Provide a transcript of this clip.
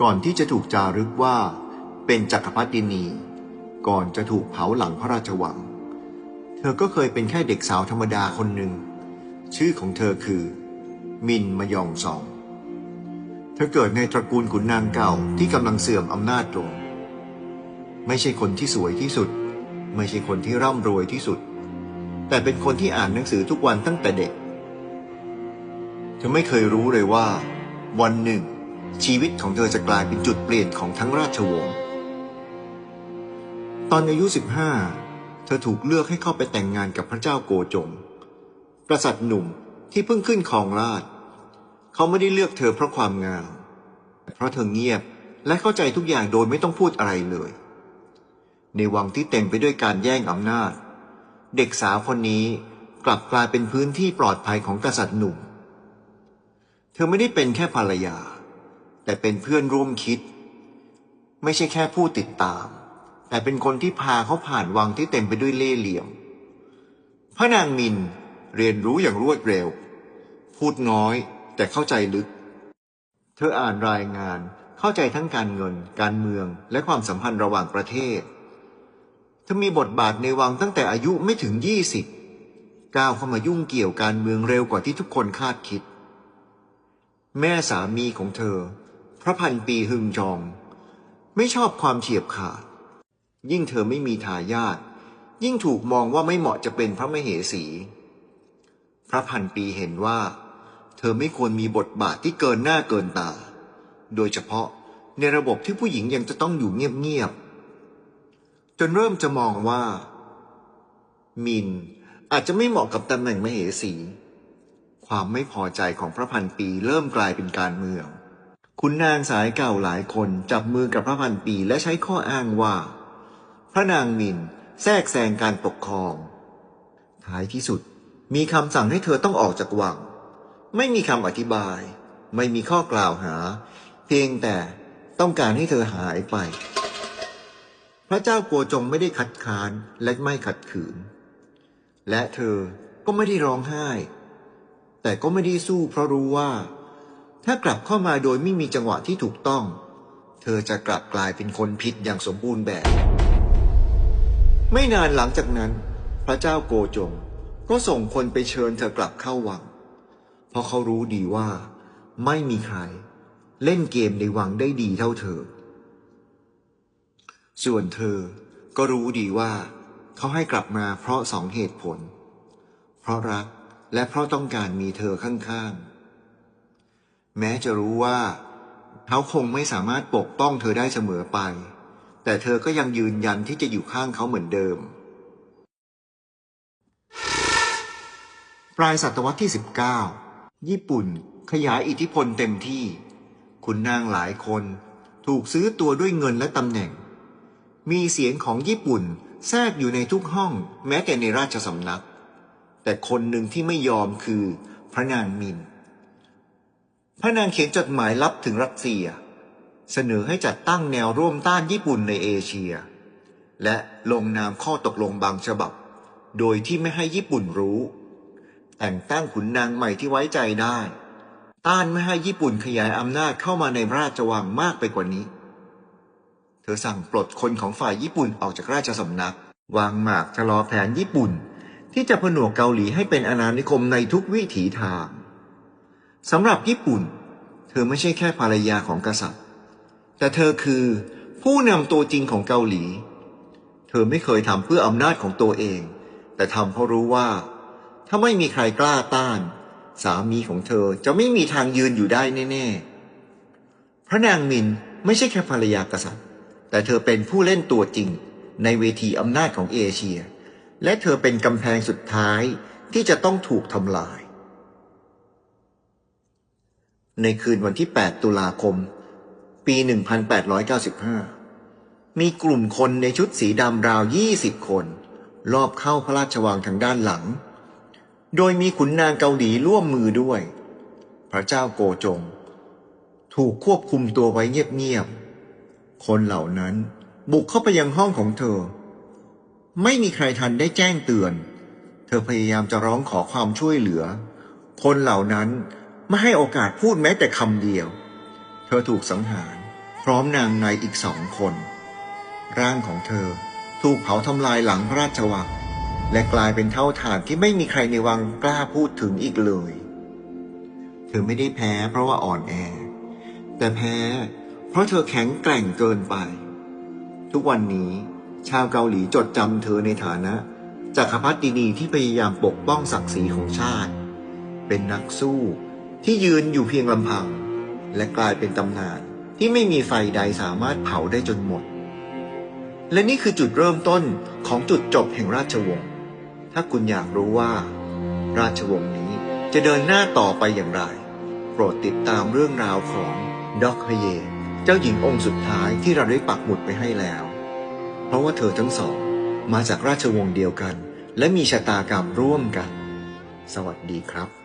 ก่อนที่จะถูกจารึกว่า เป็นจักรพรรดินี ก่อนจะถูกเผาหลังพระราชวัง เธอก็เคยเป็นแค่เด็กสาวธรรมดาคนหนึ่ง ชื่อของเธอคือ มินมยองซอง เธอเกิดในตระกูลขุนนางเก่าที่กำลังเสื่อมอำนาจลง ไม่ใช่คนที่สวยที่สุด ไม่ใช่คนที่ร่ำรวยที่สุด แต่เป็นคนที่อ่านหนังสือทุกวันตั้งแต่เด็ก เธอไม่เคยรู้เลยว่า วันหนึ่ง ชีวิตของเธอจะกลายเป็นจุดเปลี่ยนของทั้งราชวงศ์ ตอนอายุ 15 เธอถูกเลือกให้เข้าไปแต่งงานกับพระเจ้าโกจง กษัตริย์หนุ่มที่เพิ่งขึ้นครองราช เขาไม่ได้เลือกเธอเพราะความงาม เพราะเธอเงียบและเข้าใจทุกอย่างโดยไม่ต้องพูดอะไรเลย ในวังที่เต็มไปด้วยการแย่งอำนาจ เด็กสาวคนนี้กลับกลายเป็นพื้นที่ปลอดภัยของกษัตริย์หนุ่ม เธอไม่ได้เป็นแค่ภรรยา แต่เป็นเพื่อนร่วมคิด ไม่ใช่แค่ผู้ติดตาม แต่เป็นคนที่พาเขาผ่านวังที่เต็มไปด้วยเล่ห์เหลี่ยม พระนางมินเรียนรู้อย่างรวดเร็ว พูดน้อยแต่เข้าใจลึก เธออ่านรายงานเข้าใจทั้งการเงิน การเมืองและความสัมพันธ์ระหว่างประเทศ เธอมีบทบาทในวังตั้งแต่อายุไม่ถึงยี่สิบก้าวเข้ามายุ่งเกี่ยวการเมืองเร็วกว่าที่ทุกคนคาดคิด แม่สามีของเธอ พระพันปีฮึงจอง ไม่ชอบความเฉียบขาด ยิ่งเธอไม่มีทายาทยิ่งถูกมองว่าไม่เหมาะจะเป็นพระมเหสี พระพันปีเห็นว่า เธอไม่ควรมีบทบาทที่เกินหน้าเกินตา โดยเฉพาะในระบบที่ผู้หญิงยังจะต้องอยู่เงียบๆ จนเริ่มจะมองว่า มินอาจจะไม่เหมาะกับตำแหน่งมเหสี ความไม่พอใจของพระพันปีเริ่มกลายเป็นการเมือง คุณนางสายเก่าหลายคนจับมือกับพระพันปีและใช้ข้ออ้างว่า พระนางมินแทรกแซงการปกครอง ท้ายที่สุด มีคำสั่งให้เธอต้องออกจากวัง ไม่มีคำอธิบาย ไม่มีข้อกล่าวหา เพียงแต่ต้องการให้เธอหายไป พระเจ้าโกวจงไม่ได้คัดค้านและไม่ขัดขืน และเธอก็ไม่ได้ร้องไห้ แต่ก็ไม่ได้สู้เพราะรู้ว่า ถ้ากลับเข้ามาโดยไม่มีจังหวะที่ถูกต้อง เธอจะกลับกลายเป็นคนผิดอย่างสมบูรณ์แบบ ไม่นานหลังจากนั้น พระเจ้าโกจงก็ส่งคนไปเชิญเธอกลับเข้าวัง เพราะเขารู้ดีว่า ไม่มีใคร เล่นเกมในวังได้ดีเท่าเธอ ส่วนเธอก็รู้ดีว่า เขาให้กลับมาเพราะสองเหตุผล เพราะรักและเพราะต้องการมีเธอข้างๆ แม้จะรู้ว่าเขาคงไม่สามารถปกป้องเธอได้เสมอไป แต่เธอก็ยังยืนยันที่จะอยู่ข้างเขาเหมือนเดิม ปลายศตวรรษที่ 19 ญี่ปุ่นขยายอิทธิพลเต็มที่ คุณนางหลายคนถูกซื้อตัวด้วยเงินและตำแหน่ง มีเสียงของญี่ปุ่นแทรกอยู่ในทุกห้อง แม้แต่ในราชสำนัก แต่คนหนึ่งที่ไม่ยอมคือพระนางมิน พระนางเขียนจดหมายลับถึงรัสเซีย เสนอให้จัดตั้งแนวร่วมต้านญี่ปุ่นในเอเชีย และลงนามข้อตกลงบางฉบับ โดยที่ไม่ให้ญี่ปุ่นรู้ แต่งตั้งขุนนางใหม่ที่ไว้ใจได้ ต้านไม่ให้ญี่ปุ่นขยายอำนาจเข้ามาในราชวังมากไปกว่านี้ เธอสั่งปลดคนของฝ่ายญี่ปุ่นออกจากราชสำนัก วางหมากชะลอแผนญี่ปุ่น ที่จะผนวกเกาหลีให้เป็นอาณานิคมในทุกวิถีทาง สำหรับญี่ปุ่น เธอไม่ใช่แค่ภรรยาของกษัตริย์ แต่เธอคือผู้นำตัวจริงของเกาหลี เธอไม่เคยทำเพื่ออำนาจของตัวเอง แต่ทำเพราะรู้ว่า ถ้าไม่มีใครกล้าต้าน สามีของเธอจะไม่มีทางยืนอยู่ได้แน่ๆ พระนางมินไม่ใช่แค่ภรรยากษัตริย์ แต่เธอเป็นผู้เล่นตัวจริง ในเวทีอำนาจของเอเชีย และเธอเป็นกำแพงสุดท้ายที่จะต้องถูกทำลาย ในคืนวันที่ 8 ตุลาคม ปี 1895 มีกลุ่มคนในชุดสีดำราว 20 คนรอบเข้าพระราชวังทางด้านหลัง โดยมีขุนนางเกาหลีร่วมมือด้วย พระเจ้าโกจง ถูกควบคุมตัวไว้เงียบๆ คนเหล่านั้นบุกเข้าไปยังห้องของเธอ ไม่มีใครทันได้แจ้งเตือน เธอพยายามจะร้องขอความช่วยเหลือ คนเหล่านั้น ไม่ให้โอกาสพูดแม้แต่คำเดียว เธอถูกสังหาร พร้อมนางในอีกสองคน ร่างของเธอถูกเผาทำลายหลังพระราชวัง และกลายเป็นเท่าฐานที่ไม่มีใครในวังกล้าพูดถึงอีกเลย เธอไม่ได้แพ้เพราะว่าอ่อนแอ แต่แพ้เพราะเธอแข็งแกร่งเกินไป ทุกวันนี้ชาวเกาหลีจดจำเธอในฐานะจักรพรรดินีที่พยายามปกป้องศักดิ์ศรีของชาติ เป็นนักสู้ ที่ยืนอยู่เพียงลำพัง และกลายเป็นตำนานที่ไม่มีไฟใดสามารถเผาได้จนหมด และนี่คือจุดเริ่มต้นของจุดจบแห่งราชวงศ์ ถ้าคุณอยากรู้ว่า ราชวงศ์นี้จะเดินหน้าต่อไปอย่างไร โปรดติดตามเรื่องราวของด็อกฮเย เจ้าหญิงองค์สุดท้ายที่เราได้ปักหมุดไปให้แล้ว เพราะว่าเธอทั้งสองมาจากราชวงศ์เดียวกัน และมีชะตากรรมร่วมกัน สวัสดีครับ